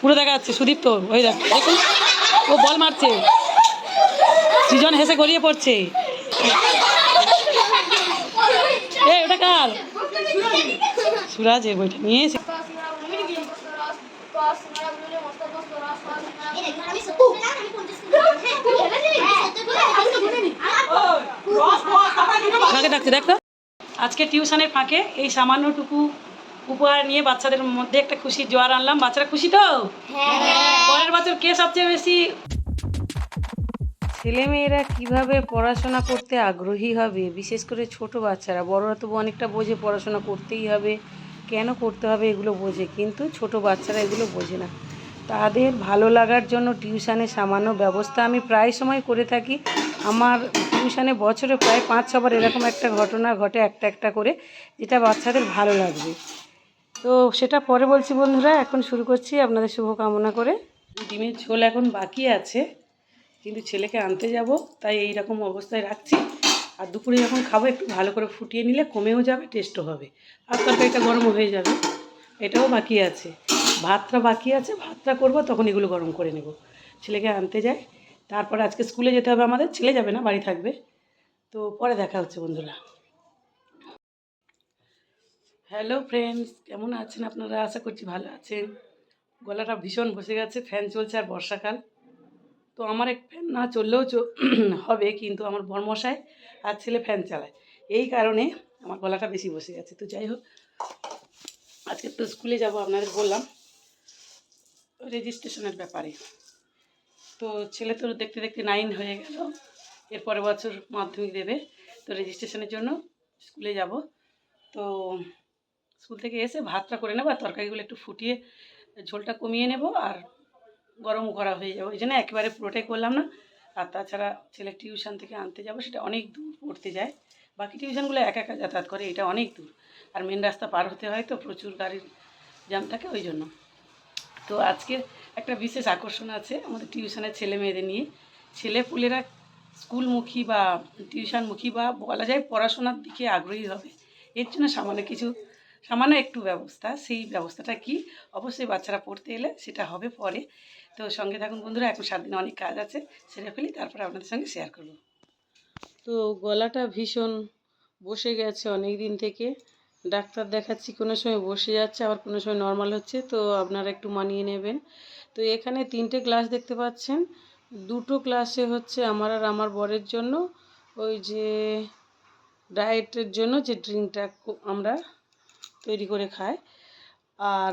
পুরো দেখা যাচ্ছে সুদীপ্ত ওই দেখ দেখুন ও বল মারছে সৃজন হেসে গড়িয়ে পড়ছে এ ওটা কার সুরাজের বইটা নিয়ে এসে কাকে ডাকছে দেখ তো আজকে টিউশনের ফাঁকে এই সামান্যটুকু উপহার নিয়ে বাচ্চাদের মধ্যে একটা খুশি জোয়ার আনলাম। বাচ্চারা খুশি তো? পরের বছর কে সবচেয়ে বেশি? ছেলেমেয়েরা কীভাবে পড়াশোনা করতে আগ্রহী হবে? বিশেষ করে ছোট বাচ্চারা। বড়রা তো অনেকটা বোঝে পড়াশোনা করতেই হবে কেন করতে হবে এগুলো বোঝে। কিন্তু ছোট বাচ্চারা এগুলো বোঝে না। তাদের ভালো লাগার জন্য টিউশানে সামান্য ব্যবস্থা আমি প্রায় সময় করে থাকি। আমার টিউশানে বছরে প্রায় পাঁচ ছবার এরকম একটা ঘটনা ঘটে একটা একটা করে যেটা বাচ্চাদের ভালো লাগবে। তো সেটা পরে বলছি বন্ধুরা, এখন শুরু করছি আপনাদের শুভকামনা করে। ডিমের ঝোল এখন বাকি আছে, কিন্তু ছেলেকে আনতে যাব, তাই এই রকম অবস্থায় রাখছি। আর দুপুরে যখন খাব, একটু ভালো করে ফুটিয়ে নিলে কমেও যাবে টেস্টও হবে। আর তরকারিটা গরমও হয়ে যাবে, এটাও বাকি আছে। ভাতটা বাকি আছে, ভাতটা করব, তখন এগুলো গরম করে নেব। ছেলেকে আনতে যাই, তারপর আজকে স্কুলে যেতে হবে আমাদের, ছেলে যাবে না, বাড়ি থাকবে। তো পরে দেখা হচ্ছে বন্ধুরা। হ্যালো ফ্রেন্ডস কেমন আছেন আপনারা? আশা করছি ভালো আছেন। গলাটা ভীষণ বসে গেছে ফ্যান চলছে আর বর্ষাকাল। তো আমার এক ফ্যান না চললেও হবে, কিন্তু আমার বরমশাই আর ছেলে ফ্যান চালায়। এই কারণে আমার গলাটা বেশি বসে গেছে। তো যাই হোক, আজকে তো স্কুলে যাব, আপনাদের বললাম রেজিস্ট্রেশনের ব্যাপারে। তো ছেলে তো দেখতে দেখতে নাইন হয়ে গেল। এর পরের বছর মাধ্যমিক দেবে। তো রেজিস্ট্রেশনের জন্য স্কুলে যাব। তো স্কুল থেকে এসে ভাতটা করে নেব আর তরকারিগুলো একটু ফুটিয়ে ঝোলটা কমিয়ে নেব আর গরম করা হয়ে যাবে। ওই জন্য একেবারে পুরোটাই করলাম না। আর তাছাড়া ছেলে টিউশন থেকে আনতে যাব, সেটা অনেক দূর পড়তে যায়। বাকি টিউশনগুলো একা একা যাতায়াত করে, এটা অনেক দূর। আর মেন রাস্তা পার হতে হয় তো প্রচুর গাড়ির জ্যাম থাকে, ওই জন্য। তো আজকের একটা বিশেষ আকর্ষণ আছে আমাদের টিউশনের ছেলে মেয়েদের নিয়ে। ছেলেপুলেরা স্কুলমুখী বা টিউশনমুখী বা বলা যায় পড়াশোনার দিকে আগ্রহী হবে। এর জন্য সামান্য কিছু সামান্য একটু ব্যবস্থা, সেই ব্যবস্থাটা কি? অবশ্যই বাচ্চারা পড়তে এলে সেটা হবে পরে। তো সঙ্গে থাকুন বন্ধুরা, এখন সাত দিনে অনেক কাজ আছে, সেরে ফেলি, তারপরে আপনাদের সঙ্গে শেয়ার করব। তো গলাটা ভীষণ বসে গেছে অনেক দিন থেকে। ডাক্তার দেখাচ্ছি, কোনো সময় বসে যাচ্ছে, আবার কোনো সময় নর্মাল হচ্ছে, তো আপনারা একটু মানিয়ে নেবেন। তো এখানে তিনটে ক্লাস দেখতে পাচ্ছেন। দুটো ক্লাসে হচ্ছে আমার আর আমার বরের জন্য, ওই যে ডায়েটের জন্য যে ড্রিঙ্কটা আমরা তৈরি করে খায়। আর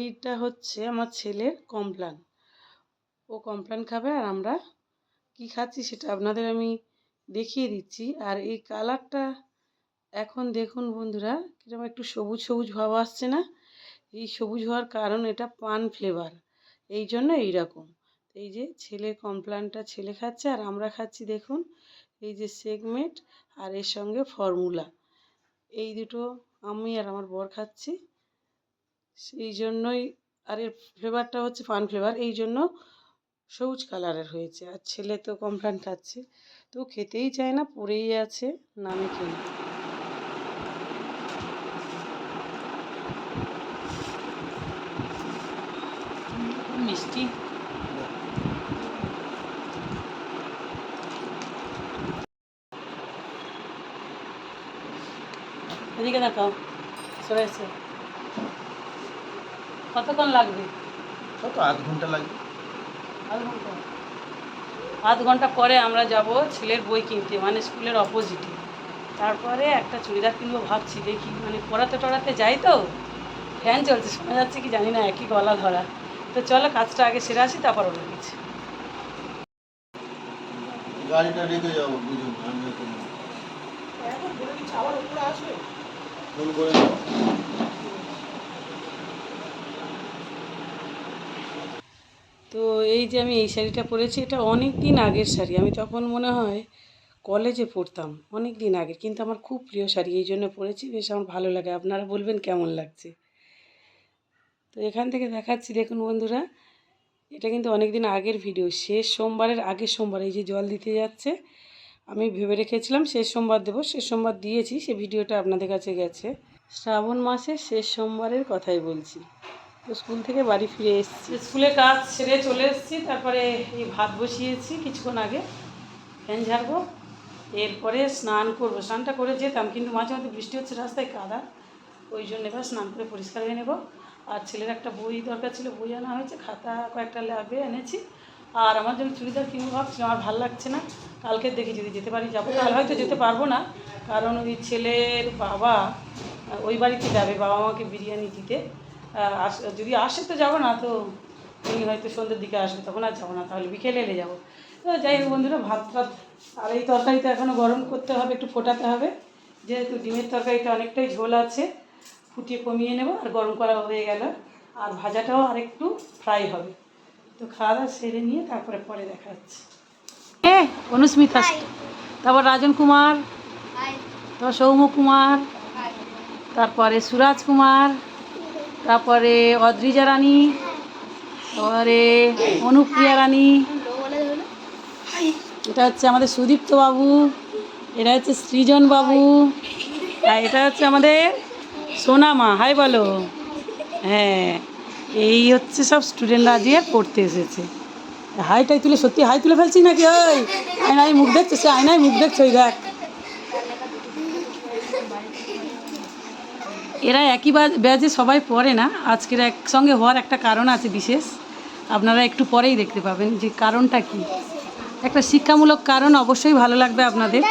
এইটা হচ্ছে আমার ছেলের কমপ্লান। ও কমপ্লান খাবে আর আমরা কি খাচ্ছি সেটা আপনাদের আমি দেখিয়ে দিচ্ছি। আর এই কালারটা এখন দেখুন বন্ধুরা কীরকম একটু সবুজ সবুজ ভাব আসছে না? এই সবুজ হওয়ার কারণ এটা পান ফ্লেভার, এই জন্য এইরকম। এই যে ছেলের কমপ্লানটা ছেলে খাচ্ছে আর আমরা খাচ্ছি দেখুন, এই যে সেগমেন্ট আর এর সঙ্গে ফর্মুলা। এই দুটো আমি আর আমার বর খাচ্ছি। সেই জন্যই, আর এর ফ্লেভারটা হচ্ছে পান ফ্লেভার এই জন্য সবুজ কালারের হয়েছে। আর ছেলে তো কমপ্লান খাচ্ছে। তো খেতেই চায় না, পড়েই আছে নামে কিনে মিষ্টি? এদিকে দেখাও। সরে এসে। কতক্ষণ লাগবে? কত আধ ঘণ্টা লাগবে। আধ ঘণ্টা। আধ ঘণ্টা পরে আমরা যাব ছেলের বই কিনতে মানে স্কুলের অপোজিটে তারপরে একটা চুড়িদার কিনবো ভাবছি দেখি। মানে পড়াতে টড়াতে যাই তো। ফ্যান চলছে শোনা যাচ্ছে কি জানি না একই গলা ধরা। তো চলো কাজটা আগে সেরে আসি তারপর অন্য কিছু গাড়িটা রেখে যাব বুঝুন আমি রেখে নেব। করে। তো এই যে আমি এই শাড়িটা পরেছি, এটা অনেক দিন আগের শাড়ি। আমি তখন মনে হয় কলেজে পড়তাম অনেক দিন আগে। কিন্তু আমার খুব প্রিয় শাড়ি, এই জন্য পরেছি। বেশ আমার ভালো লাগে। আপনারা বলবেন কেমন লাগছে। তো এখান থেকে দেখাচ্ছি, দেখুন বন্ধুরা। এটা কিন্তু অনেক দিন আগের ভিডিও শেষ সোমবারের আগের সোমবার, এই যে জল দিতে যাচ্ছে। আমি ভেবে রেখেছিলাম শেষ সোমবার দেবো। শেষ সোমবার দিয়েছি, সে ভিডিওটা আপনাদের কাছে গেছে। শ্রাবণ মাসের শেষ সোমবারের কথাই বলছি। তো স্কুল থেকে বাড়ি ফিরে এসেছি। স্কুলে কাজ সেরে চলে এসেছি, তারপরে এই ভাত বসিয়েছি কিছুক্ষণ আগে। ফ্যান ঝাড়বো, এরপরে স্নান করব। স্নানটা করে যেতাম, কিন্তু মাঝে মাঝে বৃষ্টি হচ্ছে, রাস্তায় কাদা। ওই জন্য এবার স্নান করে পরিষ্কার হয়ে নেব। আর ছেলের একটা বই দরকার ছিল, বই আনা হয়েছে, খাতা কয়েকটা লাগবে এনেছি। আর আমার জন্য চুড়িদার কিনবো ভাবছি, আমার ভালো লাগছে না। কালকে দেখি যদি যেতে পারি, যাব। কাল হয়তো যেতে পারব না, কারণ ওই ছেলের বাবা, ওই বাড়িতে যাবে, বাবা মাকে বিরিয়ানি দিতে। আস- যদি আসে তো যাব না, তো উনি হয়তো সন্ধ্যের দিকে আসবে, তখন আর যাব না, তাহলে বিকেলে এলে যাব। তো যাই হোক বন্ধুরা, ভাত টাত, আর এই তরকারিটা এখনও গরম করতে হবে, একটু ফোটাতে হবে। যেহেতু ডিমের তরকারিটা অনেকটাই ঝোল আছে, ফুটিয়ে কমিয়ে নেব, আর গরম করা হয়ে গেল। আর ভাজাটাও আরেকটু ফ্রাই হবে। তো খাওয়া দাওয়া সেরে নিয়ে তারপরে পরে দেখা যাচ্ছে হ্যাঁ অনুস্মিতা। তারপর রাজন কুমার তারপর সৌম কুমার তারপরে সুরাজ কুমার তারপরে অদ্রিজা রানী তারপরে অনুপ্রিয়া রানী। এটা হচ্ছে আমাদের সুদীপ্ত বাবু এটা হচ্ছে সৃজন বাবু আর এটা হচ্ছে আমাদের সোনামা। হাই বলো। হ্যাঁ। এই হচ্ছে সব স্টুডেন্টরা দিয়ে পড়তে এসেছে। হাইটাই তুলে, সত্যি হাই তুলে ফেলছি নাকি? ওই আয়নায় মুখ দেখছে? সে আয়নায় মুখ দেখছে ওই দেখ। এরা একই বা- ব্যাচে সবাই পড়ে না। আজকের একসঙ্গে হওয়ার একটা কারণ আছে বিশেষ। আপনারা একটু পরেই দেখতে পাবেন যে কারণটা কি। একটা শিক্ষামূলক কারণ অবশ্যই ভালো লাগবে আপনাদের।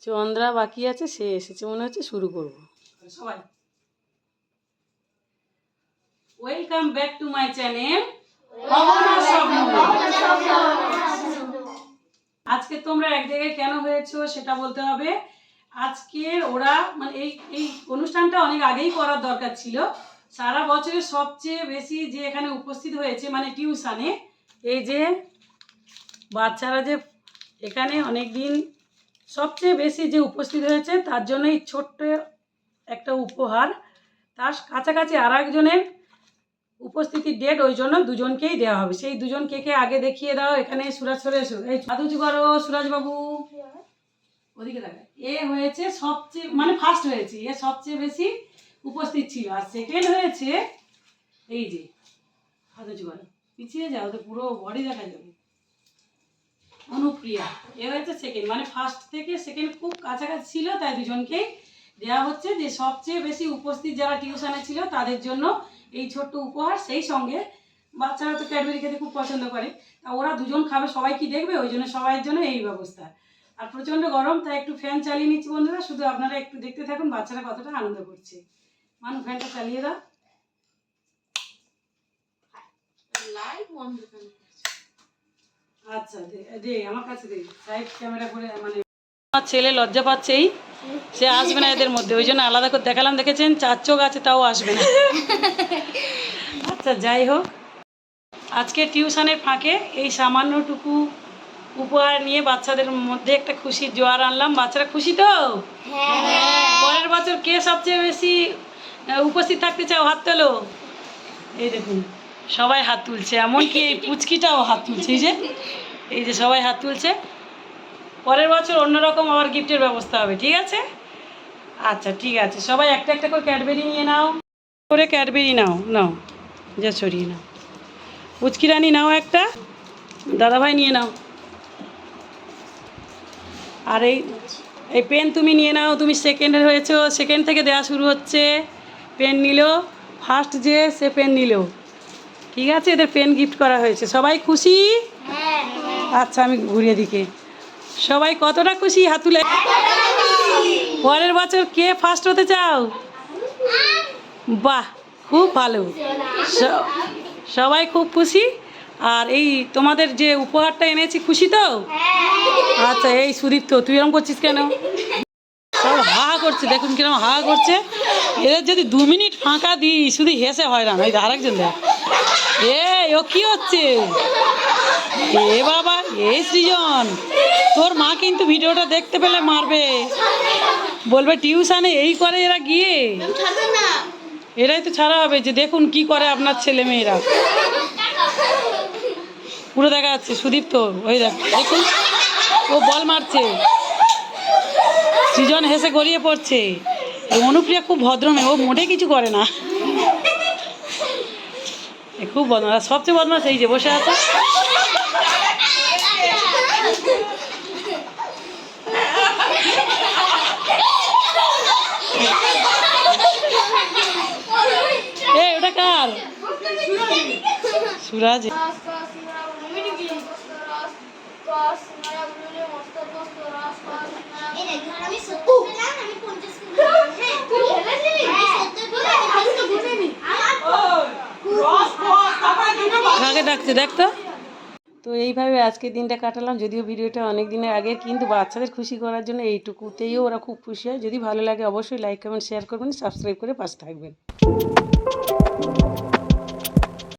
চন্দ্রা বাকি আছে, সে এসেছে, মনে হচ্ছে শুরু করব। সবাই। Welcome back to my channel আজকে তোমরা এক জায়গায় কেন হয়েছো সেটা বলতে হবে। আজকের ওরা মানে এই এই অনুষ্ঠানটা অনেক আগেই করার দরকার ছিল। সারা বছরে সবচেয়ে বেশি যে এখানে উপস্থিত হয়েছে মানে টিউশানে, এই যে বাচ্চারা যে এখানে অনেক দিন সবচেয়ে বেশি যে উপস্থিত হয়েছে, তার জন্য এই ছোট্ট একটা উপহার। তার কাছাকাছি আর একজনের উপস্থিতির ডেট ওই জন্য দুজনকেই দেওয়া হবে। সেই দুজন কে কে আগে দেখিয়ে দাও, এখানে সুরাজ সরে এসো। এই সাধুজ করো সুরাজবাবু। ওদিকে দেখা, এ হয়েছে সবচেয়ে মানে ফার্স্ট হয়েছে, এ সবচেয়ে বেশি উপস্থিত ছিল। আর সেকেন্ড হয়েছে, এই যে, সাধুজ করো পিছিয়ে যাও তো পুরো বডি দেখা যাবে। অনুপ্রিয়া, এ হয়েছে সেকেন্ড মানে ফার্স্ট থেকে সেকেন্ড খুব কাছাকাছি ছিল, তাই দুজনকেই দেওয়া হচ্ছে যে সবচেয়ে বেশি উপস্থিত যারা টিউশনে ছিল, তাদের জন্য এই ছোট্ট উপহার সেই সঙ্গে বাচ্চারা তো ক্যাডবেরি খেতে খুব পছন্দ করে। তা ওরা দুজন খাবে সবাই কি দেখবে? ওই জন্য সবাইয়ের জন্য এই ব্যবস্থা। আর প্রচণ্ড গরম তাই একটু ফ্যান চালিয়ে নিচ্ছি বন্ধুরা। শুধু আপনারা একটু দেখতে থাকুন বাচ্চারা কতটা আনন্দ করছে। মানু ফ্যানটা চালিয়ে দাও। আচ্ছা দে আমার কাছে দে। সাইড ক্যামেরা করে মানে আমার ছেলে লজ্জা পাচ্ছেই। সে আসবে না এদের মধ্যে ওই জন্য আলাদা করে দেখালাম দেখেছেন? চার চোখ আছে তাও আসবে না। আচ্ছা যাই হোক। আজকে টিউশনের ফাঁকে এই সামান্যটুকু উপহার নিয়ে বাচ্চাদের মধ্যে একটা খুশির জোয়ার আনলাম। বাচ্চারা খুশি তো? পরের বছর কে সবচেয়ে বেশি উপস্থিত থাকতে চাও? হাত তোলো। এই দেখুন সবাই হাত তুলছে এমনকি এই পুচকিটাও হাত তুলছে। এই যে এই যে সবাই হাত তুলছে। পরের বছর অন্যরকম আবার গিফটের ব্যবস্থা হবে ঠিক আছে? আচ্ছা ঠিক আছে। সবাই একটা একটা করে ক্যাডবেরি নিয়ে নাও। করে ক্যাডবেরি নাও নাও। যা সরিয়ে নাও। পুচকি রানি নাও একটা। দাদাভাই নিয়ে নাও। আর এই এই পেন তুমি নিয়ে নাও। তুমি সেকেন্ডের হয়েছো। সেকেন্ড থেকে দেওয়া শুরু হচ্ছে। পেন নিল। ফার্স্ট যে সে পেন নিল। ঠিক আছে? এদের পেন গিফট করা হয়েছে। সবাই খুশি? আচ্ছা আমি ঘুরিয়ে দিকে। সবাই কতটা খুশি হাতুলে? পরের বছর কে ফার্স্ট হতে চাও? বাহ, খুব ভালো। সবাই খুব খুশি। আর এই তোমাদের যে উপহারটা এনেছি, খুশি তো? আচ্ছা এই সুদীপ্ত, তুই এরকম করছিস কেন? সব হা করছে, দেখুন কীরকম হা করছে। এদের যদি দু মিনিট ফাঁকা দিই, শুধু হেসে হয়রান ওই আরেকজন দেখ। এ ও কি হচ্ছে? এ বাবা এই সৃজন। তোর মা কিন্তু ভিডিওটা দেখতে পেলে মারবে। বলবে, টিউশনে এই করে এরা গিয়ে? এরাই তো ছাড়া হবে, যে দেখুন কি করে আপনার ছেলে মেয়েরা। পুরো দেখা যাচ্ছে, সুদীপ সুদীপ্ত ওই দেখ, দেখুন, ও বল মারছে। সৃজন হেসে গড়িয়ে পড়ছে। অনুপ্রিয়া খুব ভদ্র মেয়ে, ও মোটে কিছু করে না। খুব বদমাস সবচেয়ে বদমাস এই যে বসে আছে। সুরাজ কাকে ডাকছে তো। তো এইভাবে আজকের দিনটা কাটালাম, যদিও ভিডিওটা অনেক দিনের আগের, কিন্তু বাচ্চাদের খুশি করার জন্য এইটুকুতেইও ওরা খুব খুশি হয়। যদি ভালো লাগে, অবশ্যই লাইক কমেন্ট শেয়ার করবেন সাবস্ক্রাইব করে পাশে থাকবেন।